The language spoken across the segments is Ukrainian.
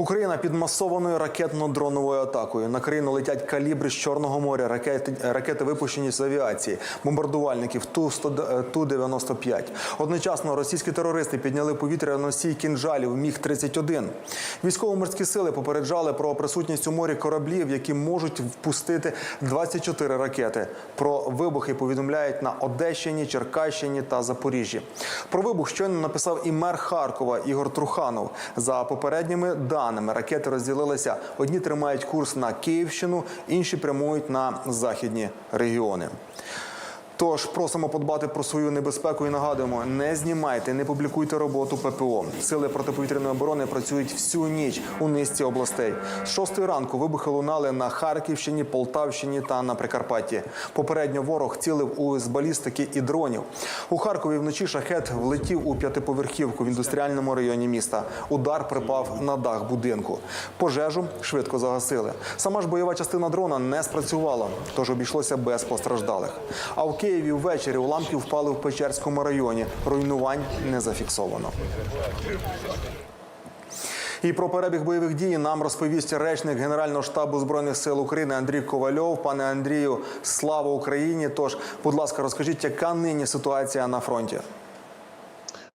Україна під масованою ракетно-дроновою атакою. На країну летять калібри з Чорного моря. Ракети, ракети випущені з авіації, бомбардувальників Ту-100 Ту-95. Одночасно російські терористи підняли повітря носій кінжалів Міг-31. Військово-морські сили попереджали про присутність у морі кораблів, які можуть впустити 24 ракети. Про вибухи повідомляють на Одещині, Черкащині та Запоріжжі. Про вибух щойно написав і мер Харкова Ігор Труханов. За попередніми даними ракети розділилися. Одні тримають курс на Київщину, інші прямують на західні регіони. Тож просимо подбати про свою небезпеку і нагадуємо: не знімайте, не публікуйте роботу ППО. Сили протиповітряної оборони працюють всю ніч у низці областей. З шостої ранку вибухи лунали на Харківщині, Полтавщині та на Прикарпатті. Попередньо ворог цілив у з балістики і дронів. У Харкові вночі шахет влетів у п'ятиповерхівку в індустріальному районі міста. Удар припав на дах будинку. Пожежу швидко загасили. Сама ж бойова частина дрона не спрацювала, тож обійшлося без постраждалих. А в Києві ввечері уламки впали в Печерському районі. Руйнувань не зафіксовано. І про перебіг бойових дій нам розповість речник Генерального штабу збройних сил України Андрій Ковальов. Пане Андрію, слава Україні! Тож, будь ласка, розкажіть, яка нині ситуація на фронті?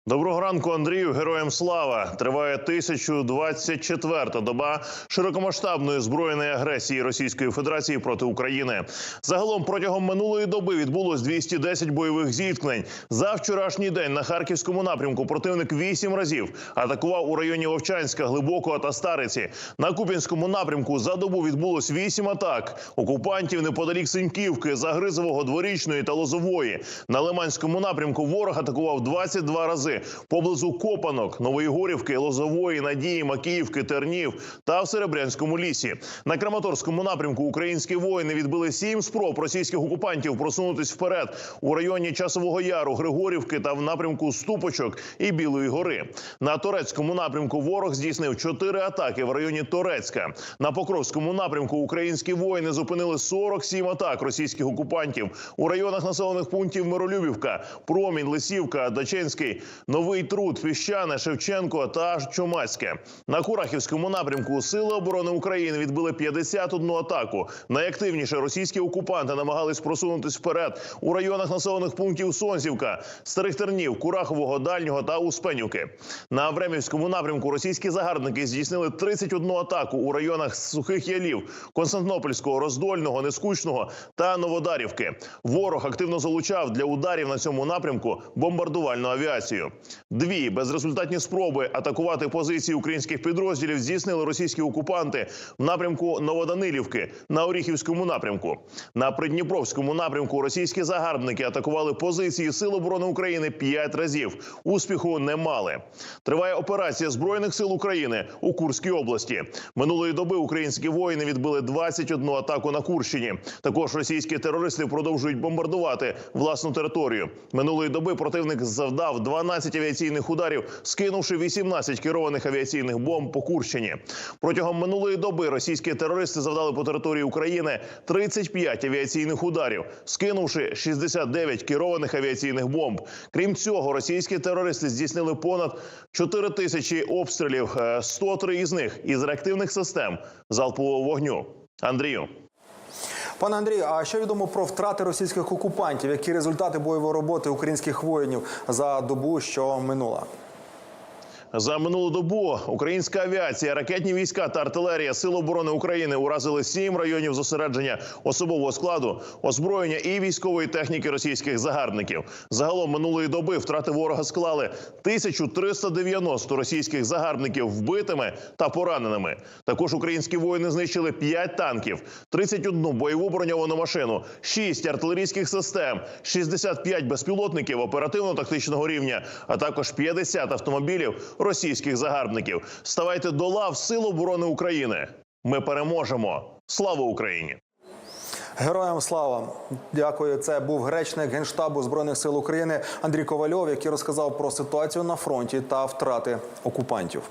Доброго ранку, Андрію. Героям слава! Триває 1024-та доба широкомасштабної збройної агресії Російської Федерації проти України. Загалом протягом минулої доби відбулось 210 бойових зіткнень. За вчорашній день на харківському напрямку противник вісім разів атакував у районі Вовчанська, Глибокого та Стариці. На Куп'янському напрямку за добу відбулось вісім атак окупантів неподалік Синьківки, Загризового, Дворічної та Лозової. На Лиманському напрямку ворог атакував 22 рази поблизу Копанок, Новоєгорівки, Лозової, Надії, Макіївки, Тернів та в Серебрянському лісі. На Краматорському напрямку українські воїни відбили сім спроб російських окупантів просунутись вперед у районі Часового Яру, Григорівки та в напрямку Ступочок і Білої гори. На Торецькому напрямку ворог здійснив чотири атаки в районі Торецька. На Покровському напрямку українські воїни зупинили 47 атак російських окупантів у районах населених пунктів Миролюбівка, Промінь, Лисівка, Даченський, Новий Труд, Піщане, Шевченко та Чумацьке. На Курахівському напрямку Сили оборони України відбили 51 атаку. Найактивніше російські окупанти намагались просунутись вперед у районах населених пунктів Сонзівка, Старих Тернів, Курахового, Дальнього та Успенівки. На Времівському напрямку російські загарбники здійснили 31 атаку у районах Сухих Ялів, Константинопольського, Роздольного, Нескучного та Новодарівки. Ворог активно залучав для ударів на цьому напрямку бомбардувальну авіацію. Дві безрезультатні спроби атакувати позиції українських підрозділів здійснили російські окупанти в напрямку Новоданилівки на Оріхівському напрямку. На Придніпровському напрямку російські загарбники атакували позиції Сил оборони України п'ять разів. Успіху не мали. Триває операція збройних сил України у Курській області. Минулої доби українські воїни відбили 21 атаку на Курщині. Також російські терористи продовжують бомбардувати власну територію. Минулої доби противник завдав 12 авіаційних ударів, скинувши 18 керованих авіаційних бомб по Курщині. Протягом минулої доби російські терористи завдали по території України 35 авіаційних ударів, скинувши 69 керованих авіаційних бомб. Крім цього, російські терористи здійснили понад 4 тисячі обстрілів, е, 103 із них із реактивних систем залпового вогню. Андрію. Пане Андрію, а що відомо про втрати російських окупантів? Які результати бойової роботи українських воїнів за добу, що минула? За минулу добу українська авіація, ракетні війська та артилерія Сил оборони України уразили сім районів зосередження особового складу, озброєння і військової техніки російських загарбників. Загалом минулої доби втрати ворога склали 1390 російських загарбників вбитими та пораненими. Також українські воїни знищили 5 танків, 31 бойову броньовану машину, 6 артилерійських систем, 65 безпілотників оперативно-тактичного рівня, а також 50 автомобілів російських загарбників. Ставайте до лав Сил оборони України. Ми переможемо. Слава Україні! Героям слава! Дякую. Це був гречник генштабу збройних сил України Андрій Ковальов, який розказав про ситуацію на фронті та втрати окупантів.